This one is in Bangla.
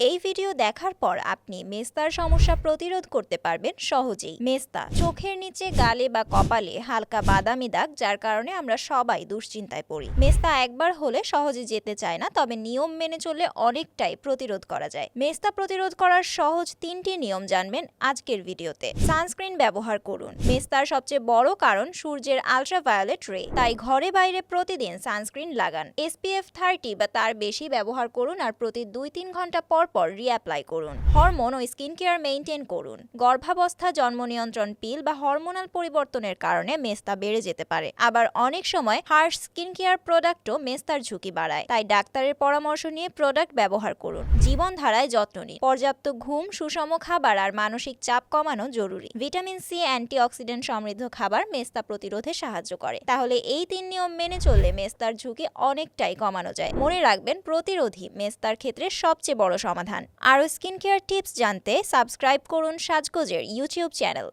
এই ভিডিও দেখার পর আপনি মেস্তার সমস্যা প্রতিরোধ করতে পারবেন সহজেই। মেস্তা চোখের নিচে গালে বা কপালে হালকা বাদামি দাগ, যার কারণে আমরা সবাই দুশ্চিন্তায় পড়ি। মেস্তা একবার হলে সহজে যেতে চায় না, তবে নিয়ম মেনে চললে অনেকটাই প্রতিরোধ করা যায়। মেস্তা প্রতিরোধ করার সহজ তিনটি নিয়ম জানবেন আজকের ভিডিওতে সানস্ক্রিন ব্যবহার করুন। মেস্তার সবচেয়ে বড় কারণ সূর্যের আলট্রাভায়োলেট রে তাই ঘরে বাইরে প্রতিদিন সানস্ক্রিন লাগান। এসপিএফ থার্টি বা তার বেশি ব্যবহার করুন আর প্রতি দুই তিন ঘণ্টা পর পর রিঅ্যাপ্লাই করুন। হরমোন ও স্কিন কেয়ার মেনটেন করুন। গর্ভাবস্থা, জন্ম নিয়ন্ত্রণ পিল বা হরমোনাল পরিবর্তনের কারণে মেস্তা বেড়ে যেতে পারে। আবার অনেক সময় হার্শ স্কিন কেয়ার প্রোডাক্টও মেস্তার ঝুঁকি বাড়ায়। তাই ডাক্তারের পরামর্শ নিয়ে প্রোডাক্ট ব্যবহার করুন। জীবনধারায় যত্ন নিন। পর্যাপ্ত ঘুম, সুষম খাবার আর মানসিক চাপ কমানো জরুরি। ভিটামিন সি অ্যান্টিঅক্সিডেন্ট সমৃদ্ধ খাবার মেস্তা প্রতিরোধে সাহায্য করে। তাহলে এই তিন নিয়ম মেনে চললে মেস্তার ঝুঁকি অনেকটাই কমানো যায়। মনে রাখবেন, প্রতিরোধী মেস্তার ক্ষেত্রে সবচেয়ে বড় সমাধান। আরও স্কিন কেয়ার টিপস জানতে সাবস্ক্রাইব করুন সাজগোজের ইউটিউব চ্যানেল।